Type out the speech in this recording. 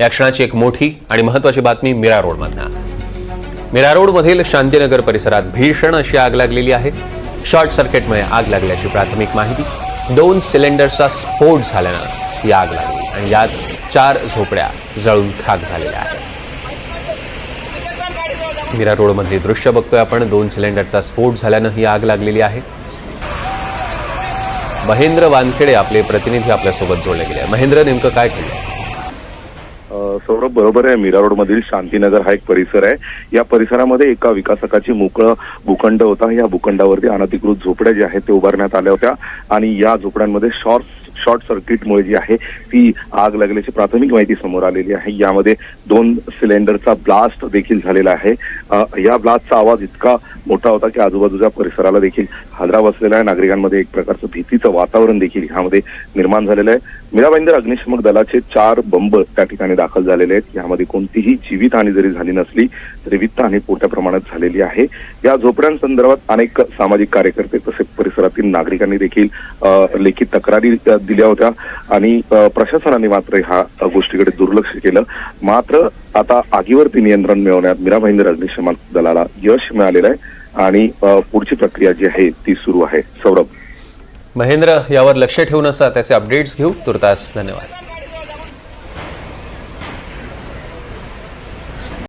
या क्षणाची एक मोठी आणि महत्वाची बातमी मीरा रोडमधनं. मीरा रोडमधील शांतीनगर परिसरात भीषण अशी आग लागलेली आहे. शॉर्ट सर्किटमुळे आग लागल्याची प्राथमिक माहिती. दोन सिलेंडरचा स्फोट झाल्यानं ही आग लागली आणि यात चार झोपड्या जळून खाक झालेल्या आहेत. मीरा रोडमधली दृश्य बघतोय आपण. दोन सिलेंडरचा स्फोट झाल्यानं ही आग लागलेली आहे. महेंद्र वानखेडे आपले प्रतिनिधी आपल्यासोबत जोडले गेले. महेंद्र नेमकं काय केलं सौरभ बरोबर आहे. मीरा रोड मधील शांतीनगर हा एक परिसर आहे. या परिसरामध्ये एका विकासकाची मोकळं भूखंड होता. या भूखंडावरती अनधिकृत झोपड्या ज्या आहेत ते उभारण्यात आल्या होत्या. आणि या झोपड्यांमध्ये शॉर्ट शॉर्ट सर्किटमुळे जी आहे ती आग लागल्याची प्राथमिक माहिती समोर आलेली आहे. यामध्ये दोन सिलेंडरचा ब्लास्ट देखील झालेला आहे. या ब्लास्टचा आवाज इतका मोठा होता की आजूबाजूच्या परिसराला देखील हादरा बसलेला आहे. नागरिकांमध्ये एक प्रकारचं भीतीचं वातावरण देखील ह्यामध्ये निर्माण झालेलं आहे. मीराबाईंदर अग्निशमक दलाचे चार बंब त्या ठिकाणी दाखल झालेले आहेत. यामध्ये कोणतीही जीवितहानी जरी झाली नसली तरी वित्तहानी मोठ्या प्रमाणात झालेली आहे. या झोपड्यांसंदर्भात अनेक सामाजिक कार्यकर्ते तसेच परिसरातील नागरिकांनी देखील लेखी तक्रारी दिल्या होत्या. आणि प्रशासनाने मात्र ह्या गोष्टीकडे दुर्लक्ष केलं. मात्र आता आगीवरती नियंत्रण मिळवण्यात मीराबाईंदर अग्निशमक दलाला यश मिळालेलं आहे. आणि पुढची प्रक्रिया जी आहे ती सुरू आहे. सौरभ. महेंद्र यावर लक्ष ठेवून असा त्याचे अपडेट्स घेऊ. तुर्तास धन्यवाद.